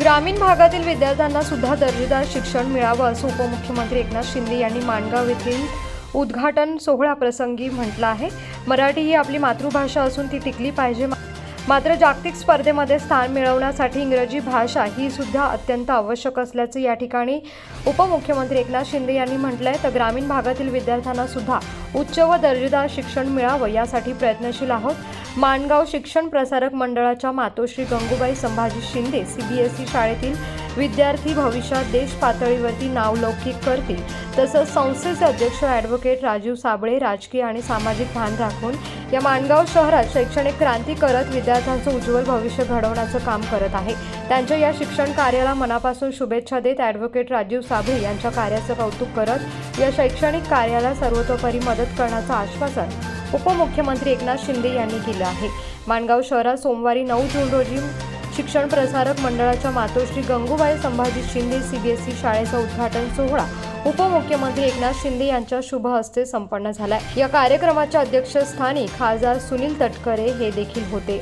ग्रामीण भागातील विद्यार्थ्यांना सुद्धा दर्जेदार शिक्षण मिळावं असं उपमुख्यमंत्री एकनाथ शिंदे यांनी माणगाव येथील उद्घाटन सोहळ्याप्रसंगी म्हटलं आहे. मराठी ही आपली मातृभाषा असून ती टिकली पाहिजे. मात्र जागतिक स्पर्धेमध्ये स्थान मिळवण्यासाठी इंग्रजी भाषा ही सुद्धा अत्यंत आवश्यक असल्याचं या ठिकाणी उपमुख्यमंत्री एकनाथ शिंदे यांनी म्हटलं आहे तर ग्रामीण भागातील विद्यार्थ्यांना सुद्धा उच्च व दर्जेदार शिक्षण मिळावं यासाठी प्रयत्नशील आहोत. माणगाव शिक्षण प्रसारक मंडळाच्या मातोश्री गंगूबाई संभाजी शिंदे सीबीएसई शाळेतील विद्यार्थी भविष्यात देश पातळीवरती नावलौकिक करतील. तसंच संस्थेचे अध्यक्ष ॲडव्होकेट राजीव साबळे राजकीय आणि सामाजिक भान राखून या माणगाव शहरात शैक्षणिक क्रांती करत विद्यार्थ्यांचं उज्ज्वल भविष्य घडवण्याचं काम करत आहे. त्यांच्या या शिक्षण कार्याला मनापासून शुभेच्छा देत ॲडव्होकेट राजीव साबळे यांच्या कार्याचं कौतुक करत या शैक्षणिक कार्याला सर्वतोपरी मदत करण्याचं आश्वासन उपमुख्यमंत्री एकनाथ शिंदे यांनी दिलं आहे. माणगाव शहरात सोमवारी नऊ जून रोजी शिक्षण प्रसारक मंडळाच्या मातोश्री गंगूबाई संभाजी शिंदे सीबीएसई शाळेचा उद्घाटन सोहळा उपमुख्यमंत्री एकनाथ शिंदे यांच्या शुभ हस्ते संपन्न झालाय. या कार्यक्रमाच्या अध्यक्षस्थानी खासदार सुनील तटकरे हे देखील होते.